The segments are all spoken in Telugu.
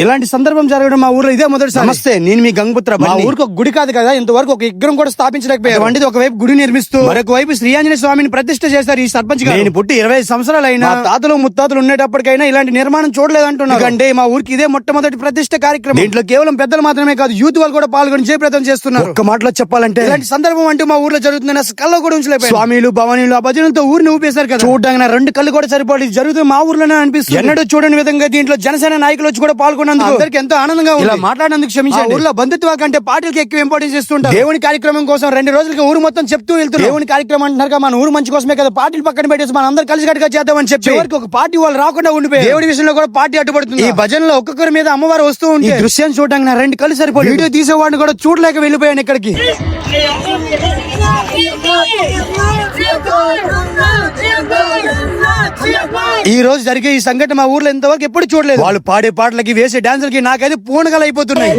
ఇలాంటి సందర్భం జరగడం మా ఊర్లో ఇదే మొదటిసారి. నమస్తే నేను మీ గంగపుత్ర మా ఊరికి ఒక గుడి కాదు కదా ఇంతవరకు ఒక విగ్రహం కూడా స్థాపించలేకపోయారు. వంటిది ఒకవైపు గుడి నిర్మిస్తూ మరొక వైపు శ్రీ ఆంజనేయ స్వామిని ప్రతిష్ఠ చేశారు ఈ సర్పంచ్ గారు. నేను పుట్టి ఇరవై సంవత్సరాలు అయినా తాతలు ముత్తాతలు ఉండేటప్పటికైనా ఇలాంటి నిర్మాణం చూడలేదంటున్నారు. అంటే మా ఊరికి ఇదే మొట్టమొదటి ప్రతిష్ఠ కార్యక్రమం. దీంట్లో కేవలం పెద్దలు మాత్రమే కాదు యూత్ వాళ్ళు కూడా పాల్గొని జయప్రదం చేస్తున్నారు. ఒక్క మాటలో చెప్పాలంటే ఇలాంటి సందర్భం అంటూ మా ఊర్లో జరుగుతుందని అసలు కూడా ఉంచలేదు స్వామిలు భవానీలు ఆ భజనలతో ఊరిని ఊపేశారు కదా. చూడడానికి రెండు కళ్ళు కూడా సరిపోలేదు. ఇది జరుగుతుంది మా ఊర్లోనే అనిపిస్తుంది. ఎన్నడూ చూడని విధంగా దీంట్లో జనసేన నాయకులు వచ్చి కూడా పాల్గొన్నందుకు అందరికి ఎంతో ఆనందంగా ఉంది ఇలా మాట్లాడినందుకు క్షమించండి ఊర్లో బంధుత్వ కంటే పార్టీలకు ఎక్కువ ఇంపార్టెన్స్ ఇస్తుంటారు దేవుని కార్యక్రమం కోసం రెండు రోజులకి ఊరు మొత్తం చెప్తూ వెళ్తున్నారు దేవుని కార్యక్రమం అంటున్నారు మన ఊరు మంచి కోసమే కదా పార్టీలు పక్కన పెట్టేసి మనం అందరం కలిసి కట్టుగా చేద్దామని చెప్పి చివరికి ఒక పార్టీ వాళ్ళు రాకుండా ఉండిపోయి దేవుడి విషయంలో కూడా పార్టీ అడ్డుపడుతుంది ఈ భజనలో ఒక్కొక్కరి మీద అమ్మవారు వస్తూ ఉంటే ఈ దృశ్యం చూడడానికి నా రెండు కళ్ళు సరిపోయి వీడియో తీసేవాడిని కూడా చూడలేక వెళ్ళిపోయాను ఇక్కడికి ఈ రోజు జరిగే ఈ సంఘటన మా ఊర్లో ఇంతవరకు ఎప్పుడు చూడలేదు. వాళ్ళు పాడే పాటలకి వేసే డాన్సులకి నాకైతే పూనగలు అయిపోతున్నాయి.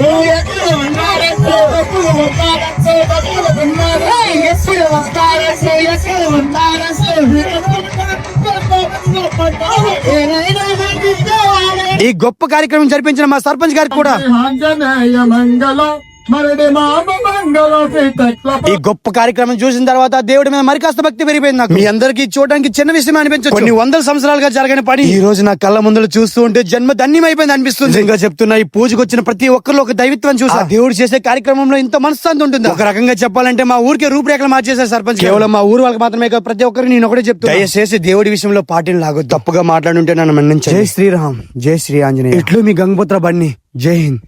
ఈ గొప్ప కార్యక్రమం జరిపించిన మా సర్పంచ్ గారికి కూడా. ఈ గొప్ప కార్యక్రమం చూసిన తర్వాత దేవుడి మీద మరి కాస్త భక్తి పెరిగిపోయింది నాకు. మీ అందరికి చూడడానికి చిన్న విషయం అనిపించచ్చు. కొన్ని వందల సంవత్సరాలుగా జరగని పని. ఈ రోజు నా కళ్ళ ముందు చూస్తూ ఉంటే జన్మ ధన్యమైపోయింది అనిపిస్తుంది. ఇంకా చెప్తున్నా ఈ పూజకు వచ్చిన ప్రతి ఒక్కరిలో ఒక దైవిత్వం చూసా. దేవుడు చేసే కార్యక్రమంలో ఇంత మనశ్శాంతి ఉంటుంది? ఒక రకంగా చెప్పాలంటే మా ఊరికి రూపురేఖలు మార్చేశారు సర్పంచ్ కేవలం మా ఊరు వాళ్ళకి మాత్రమే కాదు ప్రతి ఒక్కరికి నేను ఒకటే చెప్తాను దయచేసి దేవుడి విషయంలో పార్టీని లాగో తప్పుగా మాట్లాడుంటే నన్ను మన్నించండి. జై శ్రీరామ్. జై శ్రీ ఆంజనేయ ఇట్లు మీ గంగపుత్ర బన్ని. జై హింద్.